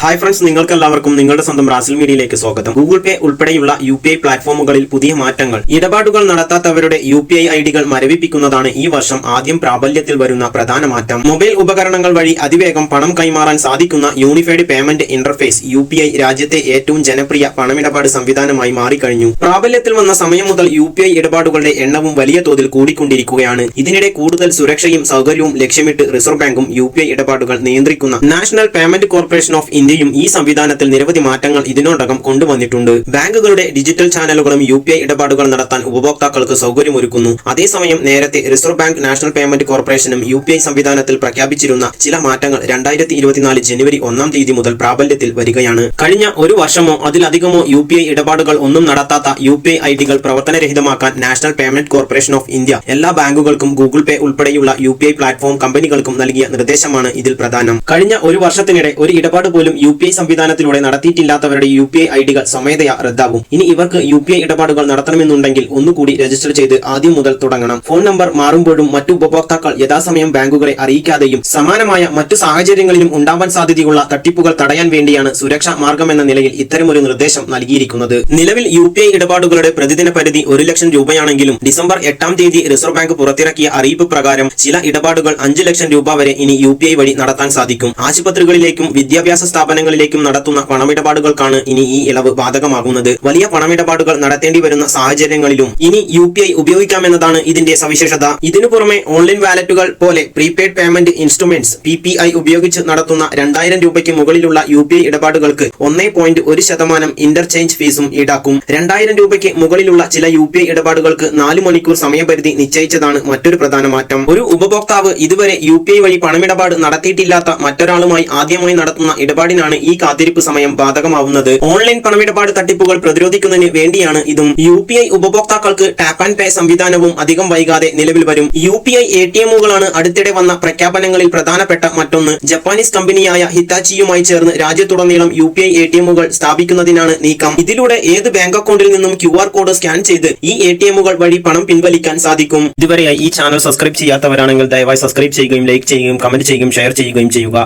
Hi friends നിങ്ങൾക്ക് എല്ലാവർക്കും നിങ്ങളുടെ സ്വന്തം റാസിൽ മീഡിയയിലേക്ക് സ്വാഗതം. ഗൂഗിൾ പേ ഉൾപ്പെടെയുള്ള യു പി ഐ പ്ലാറ്റ്ഫോമുകളിൽ പുതിയ മാറ്റങ്ങൾ ഇടപാടുകൾ നടത്താത്തവരുടെ യു പി ഐ ഐഡികൾ മരവിപ്പിക്കുന്നതാണ് ഈ വർഷം ആദ്യം പ്രാബല്യത്തിൽ വരുന്ന പ്രധാന മാറ്റം. മൊബൈൽ ഉപകരണങ്ങൾ വഴി അതിവേഗം പണം കൈമാറാൻ സാധിക്കുന്ന unified payment interface U P I രാജ്യത്തെ ഏറ്റവും ജനപ്രിയ പണമിടപാട് സംവിധാനമായി മാറിക്കഴിഞ്ഞു. പ്രാബല്യത്തിൽ വന്ന സമയം മുതൽ യു പി ഐ ഇടപാടുകളുടെ എണ്ണവും വലിയ തോതിൽ കൂടിക്കൊണ്ടിരിക്കുകയാണ്. ഇതിനിടെ കൂടുതൽ സുരക്ഷയും സൗകര്യവും ലക്ഷ്യമിട്ട് റിസർവ് ബാങ്കും യു പി ഐ ഇടപാടുകൾ നിയന്ത്രിക്കുന്ന നാഷണൽ പേയ്മെന്റ് കോർപ്പറേഷൻ ഓഫ് ഇന്ത്യയും ഈ സംവിധാനത്തിൽ നിരവധി മാറ്റങ്ങൾ ഇതിനോടകം കൊണ്ടുവന്നിട്ടുണ്ട്. ബാങ്കുകളുടെ ഡിജിറ്റൽ ചാനലുകളും യു ഇടപാടുകൾ നടത്താൻ ഉപഭോക്താക്കൾക്ക് സൗകര്യമൊരുക്കുന്നു. അതേസമയം നേരത്തെ റിസർവ് ബാങ്ക് നാഷണൽ പേയ്മെന്റ് കോർപ്പറേഷനും യു സംവിധാനത്തിൽ പ്രഖ്യാപിച്ചിരുന്ന ചില മാറ്റങ്ങൾ രണ്ടായിരത്തി ജനുവരി ഒന്നാം തീയതി മുതൽ പ്രാബല്യത്തിൽ വരികയാണ്. കഴിഞ്ഞ ഒരു വർഷമോ അതിലധികമോ യു പി ഐ ഇടപാടുകൾ ഒന്നും നടത്താത്ത യു പി ഐ ഐ ഡികൾ പ്രവർത്തനരഹിതമാക്കാൻ National Payment Corporation of India എല്ലാ ബാങ്കുകൾക്കും ഗൂഗിൾ പേ ഉൾപ്പെടെയുള്ള യു പി ഐ പ്ലാറ്റ്ഫോം കമ്പനികൾക്കും നൽകിയ നിർദ്ദേശമാണ് ഇതിൽ പ്രധാനം. കഴിഞ്ഞ ഒരു വർഷത്തിനിടെ ഒരു ഇടപാട് പോലും യു പി ഐ സംവിധാനത്തിലൂടെ നടത്തിയിട്ടില്ലാത്തവരുടെ യു പി ഐ ഐ ഡികൾ സ്വമേധയാ റദ്ദാകും. ഇനി ഇവർക്ക് യു പി ഐ ഇടപാടുകൾ നടത്തണമെന്നുണ്ടെങ്കിൽ ഒന്നുകൂടി രജിസ്റ്റർ ചെയ്ത് ആദ്യം മുതൽ തുടങ്ങണം. ഫോൺ നമ്പർ മാറുമ്പോഴും മറ്റു ഉപഭോക്താക്കൾ യഥാസമയം ബാങ്കുകളെ അറിയിക്കാതെയും സമാനമായ മറ്റു സാഹചര്യങ്ങളിലും ഉണ്ടാവാൻ സാധ്യതയുള്ള തട്ടിപ്പുകൾ തടയാൻ വേണ്ടിയാണ് സുരക്ഷാ മാർഗമെന്ന നിലയിൽ ഇത്തരമൊരു നിർദ്ദേശം നൽകിയിരിക്കുന്നത്. നിലവിൽ യു പി ഐ ഇടപാടുകളുടെ പ്രതിദിന പരിധി ഒരു ലക്ഷം രൂപയാണെങ്കിലും ഡിസംബർ എട്ടാം തീയതി റിസർവ് ബാങ്ക് പുറത്തിറക്കിയ അറിയിപ്പ് പ്രകാരം ചില ഇടപാടുകൾ അഞ്ചു ലക്ഷം രൂപ വരെ ഇനി യു വഴി നടത്താൻ സാധിക്കും. ആശുപത്രികളിലേക്കും വിദ്യാഭ്യാസ സ്ഥാപനങ്ങളിലേക്കും നടത്തുന്ന പണമിടപാടുകൾക്കാണ് ഇനി ഈ ഇളവ് ബാധകമാകുന്നത്. വലിയ പണമിടപാടുകൾ നടത്തേണ്ടി വരുന്ന സാഹചര്യങ്ങളിലും ഇനി യു പി ഐ ഉപയോഗിക്കാമെന്നതാണ് ഇതിന്റെ സവിശേഷത. ഇതിനു പുറമെ ഓൺലൈൻ വാലറ്റുകൾ പോലെ prepaid payment instruments P P I ഉപയോഗിച്ച് നടത്തുന്ന രണ്ടായിരം രൂപയ്ക്ക് മുകളിലുള്ള യു പി ഐ ഇടപാടുകൾക്ക് ഒന്നേ പോയിന്റ് ഒരു ശതമാനം ഇന്റർചേഞ്ച് ഫീസും ഈടാക്കും. രണ്ടായിരം രൂപയ്ക്ക് മുകളിലുള്ള ചില യു പി ഐ ഇടപാടുകൾക്ക് നാല് മണിക്കൂർ സമയപരിധി നിശ്ചയിച്ചതാണ് മറ്റൊരു പ്രധാന മാറ്റം. ഒരു ഉപഭോക്താവ് ഇതുവരെ യു പി ഐ വഴി പണമിടപാട് നടത്തിയിട്ടില്ലാത്ത മറ്റൊരാളുമായി ആദ്യമായി നടത്തുന്ന ഇടപാടിനാണ് ഈ കാത്തിരിപ്പ് സമയം ബാധകമാവുന്നത്. ഓൺലൈൻ പണമിടപാട് തട്ടിപ്പുകൾ പ്രതിരോധിക്കുന്നതിന് വേണ്ടിയാണ് ഇതും. യു പി ഐ ഉപഭോക്താക്കൾക്ക് ടാപ്പ് ആൻഡ് പേ സംവിധാനവും അധികം വൈകാതെ നിലവിൽ വരും. U P I A T എമ്മുകളാണ് അടുത്തിടെ വന്ന പ്രഖ്യാപനങ്ങളിൽ പ്രധാനപ്പെട്ട മറ്റൊന്ന്. ജപ്പാനീസ് കമ്പനിയായ ഹിറ്റാച്ചിയുമായി ചേർന്ന് രാജ്യത്തുടനീളം U P I A T എമ്മുകൾ സ്ഥാപിക്കുന്നതിനാണ് നീക്കം. ഇതിലൂടെ ഏത് ബാങ്ക് അക്കൗണ്ടിൽ നിന്നും ക്യു ആർ കോഡ് സ്കാൻ ചെയ്ത് ഈ എ ടി എമ്മുകൾ വഴി പണം പിൻവലിക്കാൻ സാധിക്കും? ഇതുവരെയായി ഈ ചാനൽ സബ്സ്ക്രൈബ് ചെയ്യാത്തവരാണെങ്കിൽ ദയവായി സബ്സ്ക്രൈബ് ചെയ്യുകയും ലൈക്ക് ചെയ്യുകയും കമന്റ് ചെയ്യുകയും ഷെയർ ചെയ്യുകയും ചെയ്യുക.